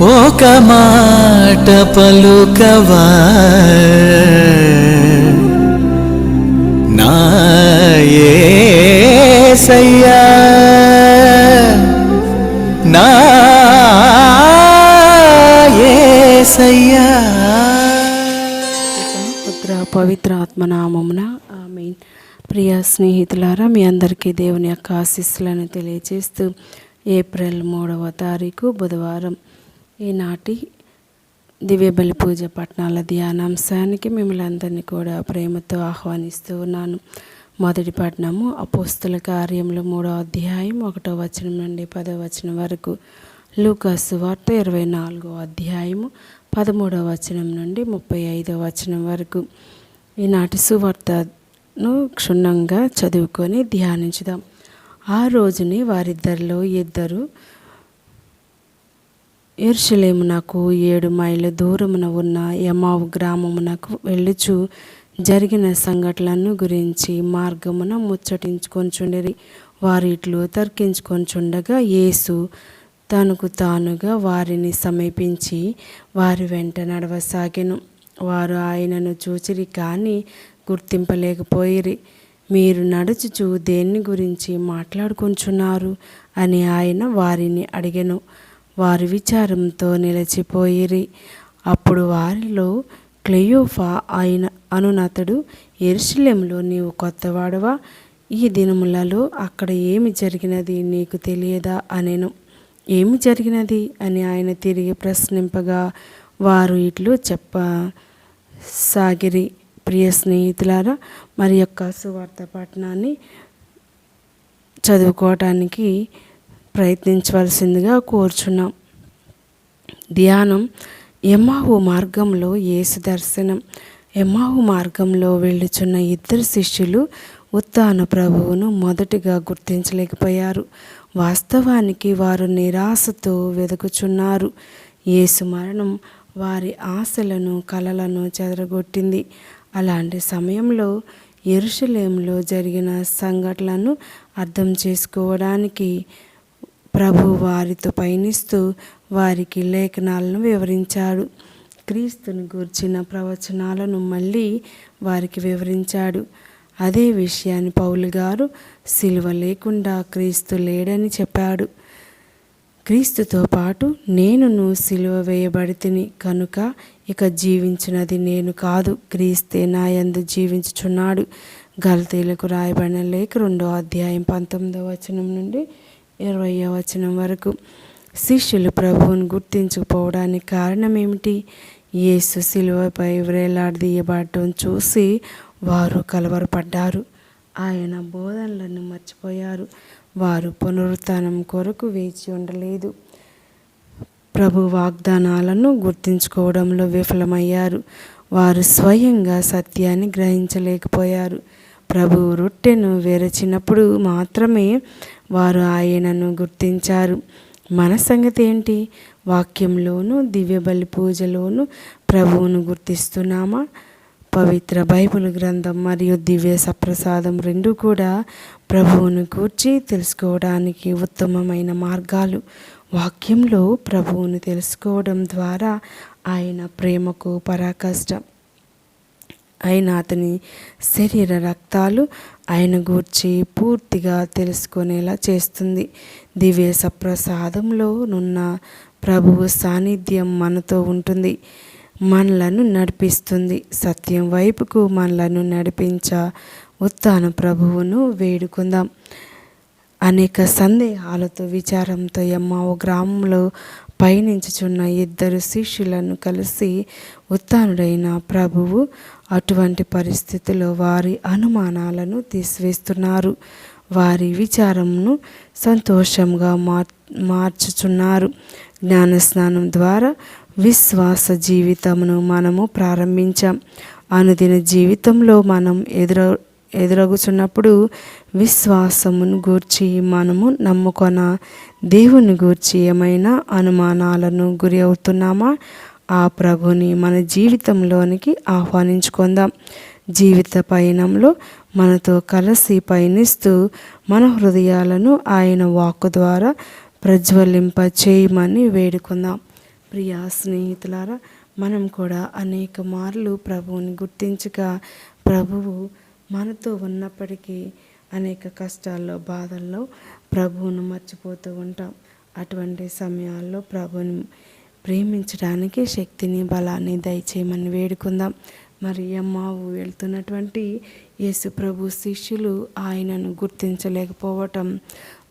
ఒక మాట పలుకవా? నాయసయ్యా యేసయ్యా నా పుత్ర పవిత్ర ఆత్మనామమున ఆమె ప్రియ స్నేహితులారా మీ అందరికీ దేవుని యొక్క ఆశీస్సులను తెలియజేస్తూ ఏప్రిల్ మూడవ తారీఖు బుధవారం. ఈనాటి దివ్య బలి పూజ పట్నాల ధ్యానాంశానికి మిమ్మల్ని అందరినీ కూడా ప్రేమతో ఆహ్వానిస్తూ ఉన్నాను. మొదటి పట్నము అపోస్తుల కార్యములు మూడో అధ్యాయం ఒకటో వచనం నుండి పదో వచనం వరకు. లూకాసు వార్త ఇరవై నాలుగో అధ్యాయము పదమూడవ వచనం నుండి ముప్పై ఐదో వచనం వరకు. ఈనాటి సువార్తను క్షుణ్ణంగా చదువుకొని ధ్యానించుదాం. ఆ రోజుని వారిద్దరిలో ఇద్దరు ఎర్షలేమునకు ఏడు మైళ్ళ దూరమున ఉన్న యమావు గ్రామమునకు వెళ్ళుచు జరిగిన సంఘటనలను గురించి మార్గమున ముచ్చటించుకొంచుండిరి వారిట్లో తర్కించుకొంచుండగా యేసు తనకు తానుగా వారిని సమీపించి వారి వెంట నడవసాగెను. వారు ఆయనను చూచిరి కానీ గుర్తింపలేకపోయిరి. మీరు నడుచుచు దేన్ని గురించి మాట్లాడుకుంటున్నారు అని ఆయన వారిని అడిగెను. వారి విచారంతో నిలిచిపోయిరి. అప్పుడు వారిలో క్లెయోఫా ఆయన అనునతడు ఎరుషలేంలో నీవు కొత్తవాడవా? ఈ దినములలో అక్కడ ఏమి జరిగినది నీకు తెలియదా అనేను. ఏమి జరిగినది? అని ఆయన తిరిగి ప్రశ్నింపగా వారు ఇట్లు చెప్ప సాగిరి ప్రియ స్నేహితులారా మరి యొక్క సువార్త పట్టణాన్ని చదువుకోవటానికి ప్రయత్నించవలసిందిగా కోరుచున్నాం. ధ్యానం ఎమ్మాహు మార్గంలో యేసు దర్శనం. ఎమ్మావు మార్గంలో వెళ్ళుచున్న ఇద్దరు శిష్యులు ఉత్తాన ప్రభువును మొదటిగా గుర్తించలేకపోయారు. వాస్తవానికి వారు నిరాశతో వెతుకుచున్నారు యేసు మరణం వారి ఆశలను కలలను చెదరగొట్టింది. అలాంటి సమయంలో ఎరుషలేంలో జరిగిన సంఘటనలను అర్థం చేసుకోవడానికి ప్రభు వారితో పయనిస్తూ వారికి లేఖనాలను వివరించాడు. క్రీస్తుని గూర్చిన ప్రవచనాలను మళ్ళీ వారికి వివరించాడు. అదే విషయాన్ని పౌలు గారు సిలువ లేకుండా క్రీస్తు లేడని చెప్పాడు. క్రీస్తుతో పాటు నేనును సిలువ వేయబడితిని కనుక ఇక జీవించినది నేను కాదు. క్రీస్తే నాయందు జీవించుచున్నాడు. గల్తీలకు రాయబడిన లేఖ రెండో అధ్యాయం పంతొమ్మిదో వచనం నుండి ఇరవయో వచనం వరకు శిష్యులు ప్రభువును గుర్తించకపోవడానికి కారణం ఏమిటి? యేసు శిలువపై వ్రేలాడదీయబడటం చూసి వారు కలవరపడ్డారు. ఆయన బోధనలను మర్చిపోయారు. వారు పునరుత్నం కొరకు వేచి ఉండలేదు. ప్రభు వాగ్దానాలను గుర్తించుకోవడంలో విఫలమయ్యారు. వారు స్వయంగా సత్యాన్ని గ్రహించలేకపోయారు. ప్రభు రొట్టెను విరచినప్పుడు మాత్రమే వారు ఆయనను గుర్తించారు. మన సంగతి ఏంటి? వాక్యంలోను దివ్య బలి పూజలోను ప్రభువును గుర్తిస్తున్నామా? పవిత్ర బైబిల్ గ్రంథం మరియు దివ్య సప్రసాదం రెండు కూడా ప్రభువును కూర్చి తెలుసుకోవడానికి ఉత్తమమైన మార్గాలు. వాక్యంలో ప్రభువును తెలుసుకోవడం ద్వారా ఆయన ప్రేమకు పరాకష్టం. అయిన అతని శరీర రక్తాలు ఆయన గూర్చి పూర్తిగా తెలుసుకునేలా చేస్తుంది. దివ్య సప్రసాదంలో నున్న ప్రభువు సాన్నిధ్యం మనతో ఉంటుంది. మనలను నడిపిస్తుంది. సత్యం వైపుకు మనలను నడిపించ ఉత్తాన ప్రభువును వేడుకుందాం. అనేక సందేహాలతో విచారంతో ఎమ్మావు గ్రామంలో పయనించుచున్న ఇద్దరు శిష్యులను కలిసి ఉత్తానుడైన ప్రభువు అటువంటి పరిస్థితిలో వారి అనుమానాలను తీసివేస్తున్నారు. వారి విచారంను సంతోషంగా మార్ మార్చుచున్నారు. జ్ఞానస్నానం ద్వారా విశ్వాస జీవితమును మనము ప్రారంభించాం. అనుదిన జీవితంలో మనం ఎదుర ఎదురగుచున్నప్పుడు విశ్వాసమును గూర్చి మనము నమ్ముకొన దేవుని గూర్చి ఏమైనా అనుమానాలను గురి అవుతున్నామా? ఆ ప్రభుని మన జీవితంలోనికి ఆహ్వానించుకుందాం. జీవిత పయనంలో మనతో కలిసి పయనిస్తూ మన హృదయాలను ఆయన వాక్కు ద్వారా ప్రజ్వలింప చేయమని వేడుకుందాం. ప్రియా స్నేహితులారా మనం కూడా అనేక మార్లు ప్రభువుని గుర్తించక ప్రభువు మనతో ఉన్నప్పటికీ అనేక కష్టాల్లో బాధల్లో ప్రభువును మర్చిపోతూ ఉంటాం. అటువంటి సమయాల్లో ప్రభుని ప్రేమించడానికి శక్తిని బలాన్ని దయచేయమని వేడుకుందాం. మరి అమ్మావు వెళ్తున్నటువంటి యేసు ప్రభు శిష్యులు ఆయనను గుర్తించలేకపోవటం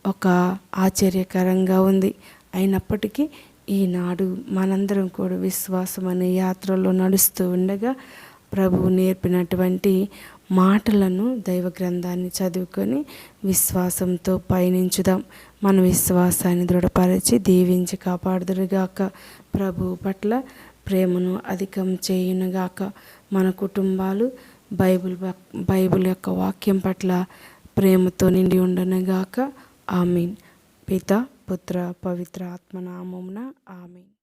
ఒక ఆశ్చర్యకరంగా ఉంది. అయినప్పటికీ ఈనాడు మనందరం కూడా విశ్వాసం అనే యాత్రలో నడుస్తూ ఉండగా ప్రభువు నేర్పినటువంటి మాటలను దైవ గ్రంథాన్ని చదువుకొని విశ్వాసంతో పయనించుదాం. మన విశ్వాసాన్ని దృఢపరిచి దీవించి కాపాడుదురుగాక. ప్రభువు పట్ల ప్రేమను అధికం చేయునుగాక. మన కుటుంబాలు బైబిల్ బైబిల్ యొక్క వాక్యం పట్ల ప్రేమతో నిండి ఉండనుగాక. ఆమీన్. పిత పుత్ర పవిత్ర ఆత్మనామమున ఆమీన్.